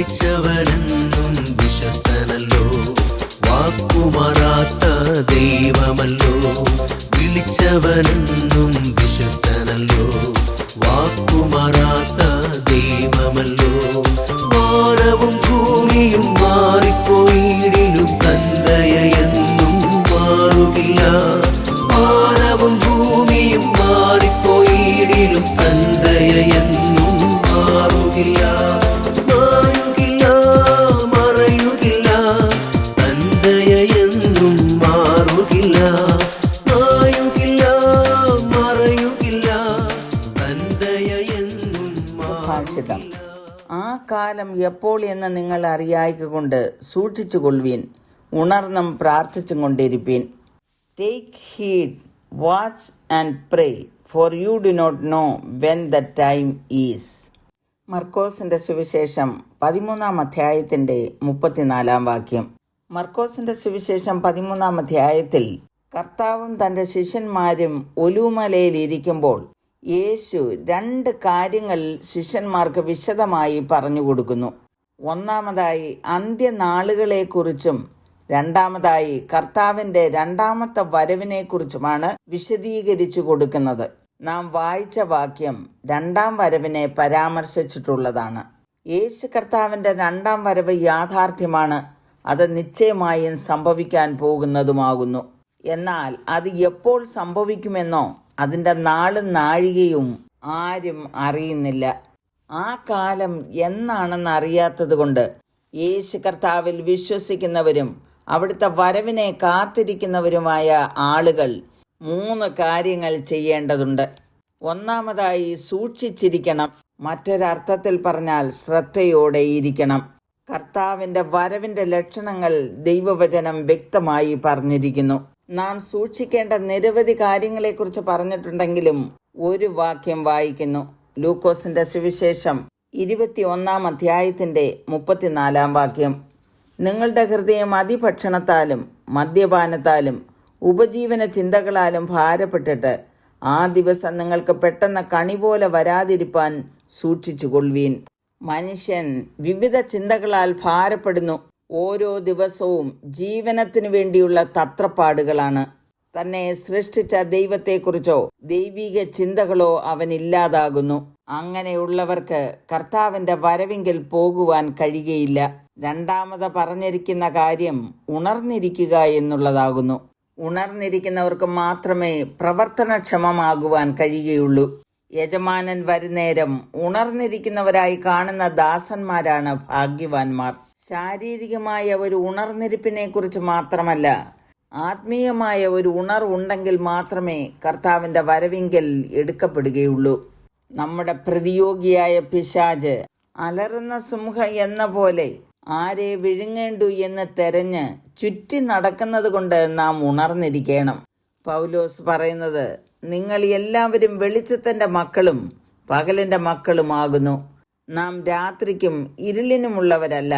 വിളിച്ചവനെന്നും വിശ്വസ്തനല്ലോ. വാക്കുമാറാത്ത ദൈവമല്ലോ. വിളിച്ചവനെന്നും വിശ്വസ്തനല്ലോ. വാക്കുമാറാത്ത ദൈവമല്ലോ. വാനവും ഭൂമിയും മാറിപ്പോയിടിലും തന്തയെന്നും മാറുകില്ല. ആ കാലം എപ്പോൾ എന്ന് നിങ്ങൾ അറിയായിക്കൊണ്ട് സൂക്ഷിച്ചു കൊള്ളുവീൻ ഉണർന്നും പ്രാർത്ഥിച്ചും കൊണ്ടിരിപ്പീൻ take heed watch and pray for you do not know when the time is മർക്കോസിന്റെ സുവിശേഷം പതിമൂന്നാം അധ്യായത്തിന്റെ മുപ്പത്തിനാലാം വാക്യം. മർക്കോസിന്റെ സുവിശേഷം പതിമൂന്നാം അധ്യായത്തിൽ കർത്താവും തന്റെ ശിഷ്യന്മാരും ഒലുമലയിൽ ഇരിക്കുമ്പോൾ യേശു രണ്ട് കാര്യങ്ങൾ ശിഷ്യന്മാർക്ക് വിശദമായി പറഞ്ഞു കൊടുക്കുന്നു. ഒന്നാമതായി അന്ത്യനാളുകളെക്കുറിച്ചും രണ്ടാമതായി കർത്താവിന്റെ രണ്ടാമത്തെ വരവിനെക്കുറിച്ചുമാണ് വിശദീകരിച്ചു കൊടുക്കുന്നത്. നാം വായിച്ച വാക്യം രണ്ടാം വരവിനെ പരാമർശിച്ചിട്ടുള്ളതാണ്. യേശു കർത്താവിന്റെ രണ്ടാം വരവ് യാഥാർത്ഥ്യമാണ്. അത് നിശ്ചയമായും സംഭവിക്കാൻ പോകുന്നതുമാകുന്നു. എന്നാൽ അത് എപ്പോൾ സംഭവിക്കുമെന്നോ അതിന്റെ നാളും നാഴികയും ആരും അറിയുന്നില്ല. ആ കാലം എന്നാണെന്ന് അറിയാത്തത് കൊണ്ട് യേശു കർത്താവിൽ വിശ്വസിക്കുന്നവരും അവിടുത്തെ വരവിനെ കാത്തിരിക്കുന്നവരുമായ ആളുകൾ മൂന്ന് കാര്യങ്ങൾ ചെയ്യേണ്ടതുണ്ട്. ഒന്നാമതായി സൂക്ഷിച്ചിരിക്കണം. മറ്റൊരർത്ഥത്തിൽ പറഞ്ഞാൽ ശ്രദ്ധയോടെ ഇരിക്കണം. കർത്താവിന്റെ വരവിന്റെ ലക്ഷണങ്ങൾ ദൈവവചനം വ്യക്തമായി പറഞ്ഞിരിക്കുന്നു. നാം സൂക്ഷിക്കേണ്ട നിരവധി കാര്യങ്ങളെക്കുറിച്ച് പറഞ്ഞിട്ടുണ്ടെങ്കിലും ഒരു വാക്യം വായിക്കുന്നു. ലൂക്കോസിന്റെ സുവിശേഷം ഇരുപത്തി ഒന്നാം അധ്യായത്തിന്റെ മുപ്പത്തിനാലാം വാക്യം. നിങ്ങളുടെ ഹൃദയം അതിഭക്ഷണത്താലും മദ്യപാനത്താലും ഉപജീവന ചിന്തകളാലും ഭാരപ്പെട്ടിട്ട് ആ ദിവസം നിങ്ങൾക്ക് പെട്ടെന്ന് കണി പോലെ വരാതിരിപ്പാൻ സൂക്ഷിച്ചുകൊള്ളുവീൻ. മനുഷ്യൻ വിവിധ ചിന്തകളാൽ ഭാരപ്പെടുന്നു. ഓരോ ദിവസവും ജീവനത്തിനു വേണ്ടിയുള്ള തത്രപ്പാടുകളാണ്. തന്നെ സൃഷ്ടിച്ച ദൈവത്തെക്കുറിച്ചോ ദൈവിക ചിന്തകളോ അവനില്ലാതാകുന്നു. അങ്ങനെയുള്ളവർക്ക് കർത്താവിന്റെ വരവിങ്കിൽ പോകുവാൻ കഴിയുകയില്ല. രണ്ടാമത് പറഞ്ഞിരിക്കുന്ന കാര്യം ഉണർന്നിരിക്കുക എന്നുള്ളതാകുന്നു. ഉണർന്നിരിക്കുന്നവർക്ക് മാത്രമേ പ്രവർത്തനക്ഷമമാകുവാൻ കഴിയുകയുള്ളൂ. യജമാനൻ വരുന്നേരം ഉണർന്നിരിക്കുന്നവരായി കാണുന്ന ദാസന്മാരാണ് ഭാഗ്യവാന്മാർ. ശാരീരികമായ ഒരു ഉണർന്നിരിപ്പിനെക്കുറിച്ച് മാത്രമല്ല ആത്മീയമായ ഒരു ഉണർവുണ്ടെങ്കിൽ മാത്രമേ കർത്താവിന്റെ വരവിങ്കൽ എടുക്കപ്പെടുകയുള്ളൂ. നമ്മുടെ പ്രതിയോഗിയായ പിശാജ് അലറുന്ന സിംഹ എന്ന പോലെ ആരെ വിഴുങ്ങേണ്ടു എന്ന് തെരഞ്ഞ് ചുറ്റി നടക്കുന്നത് കൊണ്ട് നാം ഉണർന്നിരിക്കണം. പൗലോസ് പറയുന്നത് നിങ്ങൾ എല്ലാവരും വെളിച്ചത്തിന്റെ മക്കളും പകലിന്റെ മക്കളുമാകുന്നു. നാം രാത്രിക്കും ഇരുളിനുമുള്ളവരല്ല.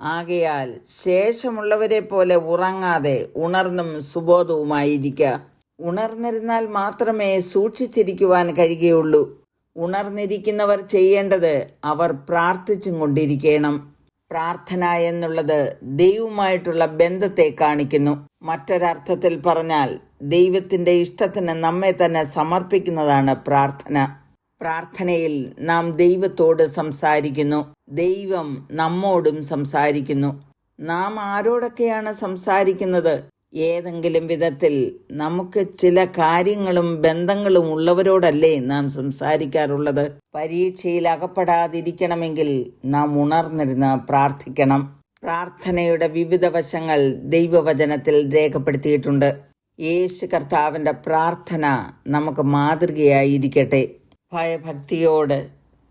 ആകയാൽ ശേഷമുള്ളവരെ പോലെ ഉറങ്ങാതെ ഉണർന്നും സുബോധവുമായിരിക്കുക ഉണർന്നിരുന്നാൽ മാത്രമേ സൂക്ഷിച്ചിരിക്കുവാൻ കഴിയുകയുള്ളൂ. ഉണർന്നിരിക്കുന്നവർ ചെയ്യേണ്ടത് അവർ പ്രാർത്ഥിച്ചും കൊണ്ടിരിക്കണം. പ്രാർത്ഥന എന്നുള്ളത് ദൈവവുമായിട്ടുള്ള ബന്ധത്തെ കാണിക്കുന്നു. മറ്റൊരർത്ഥത്തിൽ പറഞ്ഞാൽ ദൈവത്തിന്റെ ഇഷ്ടത്തിന് നമ്മെ തന്നെ സമർപ്പിക്കുന്നതാണ് പ്രാർത്ഥന. പ്രാർത്ഥനയിൽ നാം ദൈവത്തോട് സംസാരിക്കുന്നു. ദൈവം നമ്മോടും സംസാരിക്കുന്നു. നാം ആരോടൊക്കെയാണ് സംസാരിക്കുന്നത്? ഏതെങ്കിലും വിധത്തിൽ നമുക്ക് ചില കാര്യങ്ങളും ബന്ധങ്ങളും ഉള്ളവരോടല്ലേ നാം സംസാരിക്കാറുള്ളത്? പരീക്ഷയിൽ അകപ്പെടാതിരിക്കണമെങ്കിൽ നാം ഉണർന്നിരുന്ന് പ്രാർത്ഥിക്കണം. പ്രാർത്ഥനയുടെ വിവിധ വശങ്ങൾ ദൈവവചനത്തിൽ രേഖപ്പെടുത്തിയിട്ടുണ്ട്. യേശു കർത്താവിന്റെ പ്രാർത്ഥന നമുക്ക് മാതൃകയായിരിക്കട്ടെ. ഭയഭക്തിയോട്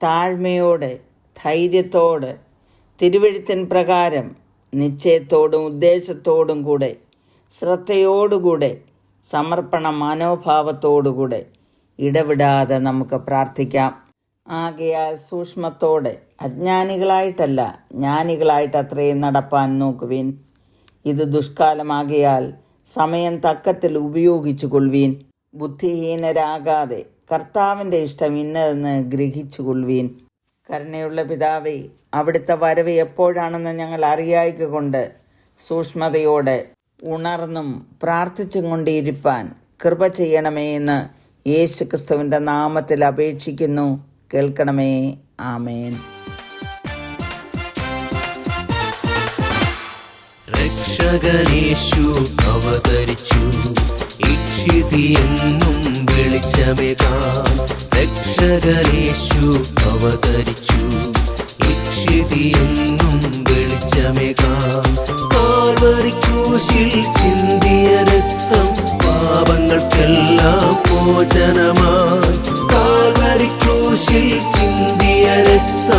താഴ്മയോട് ധൈര്യത്തോട് തിരുവഴുത്തിൻ പ്രകാരം നിശ്ചയത്തോടും ഉദ്ദേശത്തോടും കൂടെ ശ്രദ്ധയോടുകൂടെ സമർപ്പണ മനോഭാവത്തോടുകൂടെ ഇടവിടാതെ നമുക്ക് പ്രാർത്ഥിക്കാം. ആകയാൽ സൂക്ഷ്മത്തോടെ അജ്ഞാനികളായിട്ടല്ല ജ്ഞാനികളായിട്ട് അത്രയും നടപ്പാൻ നോക്കുവിൻ. ഇത് ദുഷ്കാലമാകിയാൽ സമയം തക്കത്തിൽ ഉപയോഗിച്ചു കൊള്ളുവീൻ ബുദ്ധിഹീനരാകാതെ കർത്താവിന്റെ ഇഷ്ടം ഇന്നതെന്ന് ഗ്രഹിച്ചു കൊള്ളുവീൻ കരുണയുള്ള പിതാവേ അവിടുത്തെ വരവ് എപ്പോഴാണെന്ന് ഞങ്ങൾ അറിയായിക്കൊണ്ട് സൂക്ഷ്മതയോടെ ഉണർന്നും പ്രാർത്ഥിച്ചും കൊണ്ടിരിപ്പാൻ കൃപ ചെയ്യണമേ എന്ന് യേശു ക്രിസ്തുവിന്റെ നാമത്തിൽ അപേക്ഷിക്കുന്നു. കേൾക്കണമേ. ആമേൻ. രക്ഷകനേശു അവതരിച്ചു. ഇക്ഷിതിയെന്നും വെളിച്ചമേകാം. രക്ഷകനേശു അവതരിച്ചു. ഇക്ഷിതി എന്നും വെളിച്ചമേകാം. കാൽവരിക്കൂശിൽ ചിന്തിയ രക്തം പാപങ്ങൾക്കെല്ലാം മോചനമായി. കാൽവരിക്കൂശിൽ ചിന്തിയ രക്തം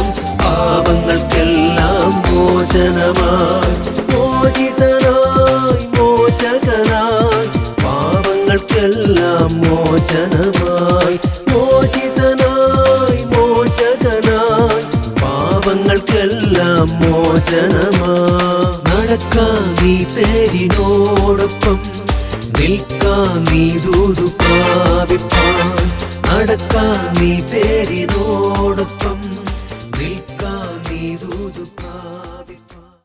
മോചനമായി മോചിതനായി മോചകനായി പാപങ്ങൾക്കെല്ലാം മോചനമായി. നടക്കാൻ നീ തേരിനോടൊപ്പം നിൽക്കാൻ നീ ദൂതു പ്രാപിപ്പാൻ. നടക്കാൻ നീ തേരിനോടൊപ്പം നിൽക്കാൻ നീ